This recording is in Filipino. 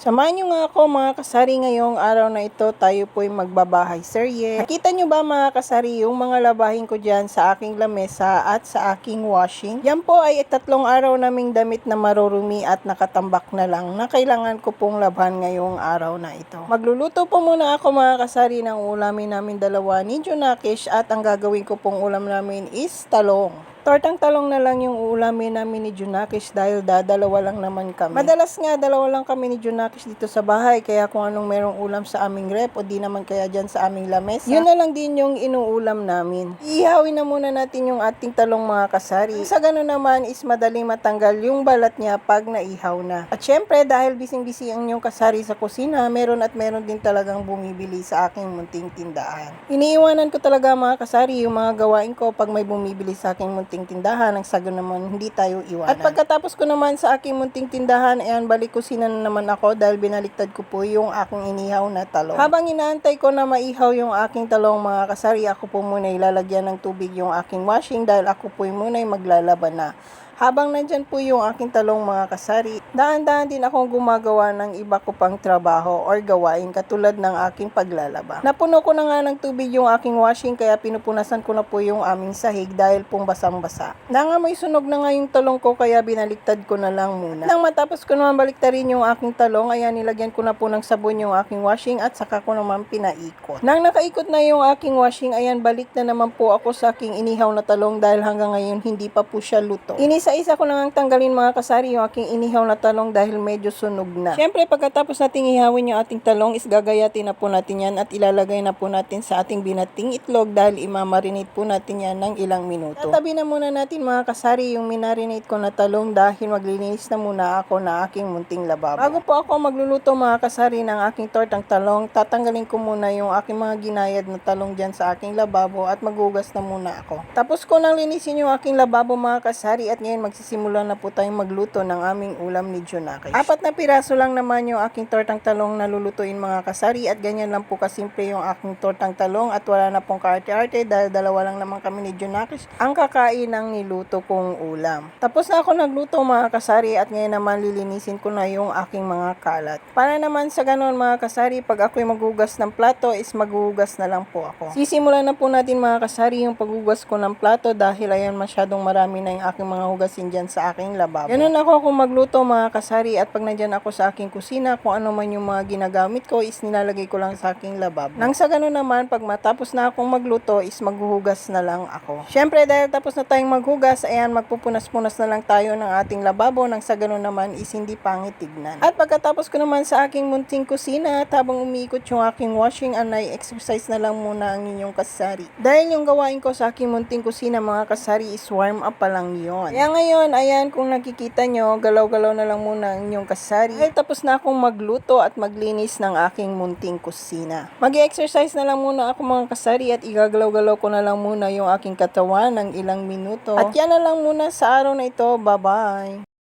Samahan nyo nga ako mga kasari ngayong araw na ito tayo po'y magbabahay serye. Nakita nyo ba mga kasari yung mga labahin ko dyan sa aking lamesa at sa aking washing? Yan po ay tatlong araw naming damit na marurumi at nakatambak na lang na kailangan ko pong labhan ngayong araw na ito. Magluluto po muna ako mga kasari ng ulamin namin dalawa ni Junakish at ang gagawin ko pong ulam namin is talong. Tortang talong na lang yung uulamin namin ni Junakis dahil dadalawa lang naman kami. Madalas nga dalawa lang kami ni Junakis dito sa bahay kaya kung anong merong ulam sa aming rep o di naman kaya dyan sa aming lamesa, yun na lang din yung inuulam namin. Iihawin na muna natin yung ating talong mga kasari. Sa ganun naman is madaling matanggal yung balat niya pag naihaw na. At syempre dahil bising-busy ang yung kasari sa kusina, meron at meron din talagang bumibili sa aking munting tindahan. Iniiwanan ko talaga mga kasari yung mga gawain ko pag may bumibili sa aking munting tindahan ang sago naman hindi tayo iwanan. At pagkatapos ko naman sa aking munting tindahan, ayan balik kusina na naman ako dahil binaliktad ko po yung aking inihaw na talong. Habang inaantay ko na maihaw yung aking talong mga kasari, ako po muna ilalagyan ng tubig yung aking washing dahil ako po muna maglalaban na. Habang nandyan po yung aking talong mga kasari, daan-daan din akong gumagawa ng iba ko pang trabaho or gawain katulad ng aking paglalaba. Napuno ko na nga ng tubig yung aking washing kaya pinupunasan ko na po yung aming sahig dahil pong basang-basa. Na nga may sunog na nga yung talong ko kaya binaliktad ko na lang muna. Nang matapos ko naman baliktarin yung aking talong, ayan nilagyan ko na po ng sabon yung aking washing at saka ko naman pinaikot. Nang nakaikot na yung aking washing, ayan balik na naman po ako sa aking inihaw na talong dahil hanggang ngayon hindi pa po siya luto. Inisa-isa ko na nga tanggalin mga kasari yung aking inihaw na talong dahil medyo sunog na. Siyempre pagkatapos nating ihawin yung ating talong is gagayatin na po natin yan at ilalagay na po natin sa ating binating itlog dahil imamarinate po natin yan ng ilang minuto. Tatabi na muna natin mga kasari yung minarinate ko na talong dahil maglilinis na muna ako na aking munting lababo. Bago po ako magluluto mga kasari ng aking tortang talong, tatanggalin ko muna yung aking mga ginayad na talong dyan sa aking lababo at maghugas na muna ako. Tapos ko nang linisin yung aking lababo mga kasari at ngayon magsisimula na po tayong magluto ng aming ulam ni Junakis. Apat na piraso lang naman yung aking tortang talong na lulutuin mga kasari at ganyan lang po kasimple yung aking tortang talong at wala na pong kaarte-arte dahil dalawa lang naman kami ni Junakis ang kakain ng niluto kong ulam. Tapos na ako nagluto mga kasari at ngayon naman lilinisin ko na yung aking mga kalat. Para naman sa ganon mga kasari, pag ako'y maghugas ng plato is maghugas na lang po ako. Sisimulan na po natin mga kasari yung paghugas ko ng plato dahil ayan masyadong marami na yung aking mga hugasin dyan sa aking lababo. Ganun ako kung magluto mga kasari at pag nandyan ako sa aking kusina, kung ano man yung mga ginagamit ko is nilalagay ko lang sa aking lababo. Nang sa ganun naman, pag matapos na akong magluto is maghuhugas na lang ako. Syempre dahil tapos na tayong maghugas, ayan magpupunas-punas na lang tayo ng ating lababo nang sa ganun naman is hindi pangit tignan. At pagkatapos ko naman sa aking munting kusina at habang umiikot yung aking washing and exercise na lang muna ang inyong kasari. Dahil yung gawain ko sa aking munting kusina mga kasari is warm up pa lang yon. Kaya ngayon, ayan kung nakikita nyo, galaw-galaw na lang muna ang inyong kasari. Dahil tapos na akong magluto at maglinis ng aking munting kusina. Mag-exercise na lang muna ako mga kasari at igagalaw-galaw ko na lang muna yung aking katawan ng ilang minuto. At yan na lang muna sa araw na ito. Bye-bye!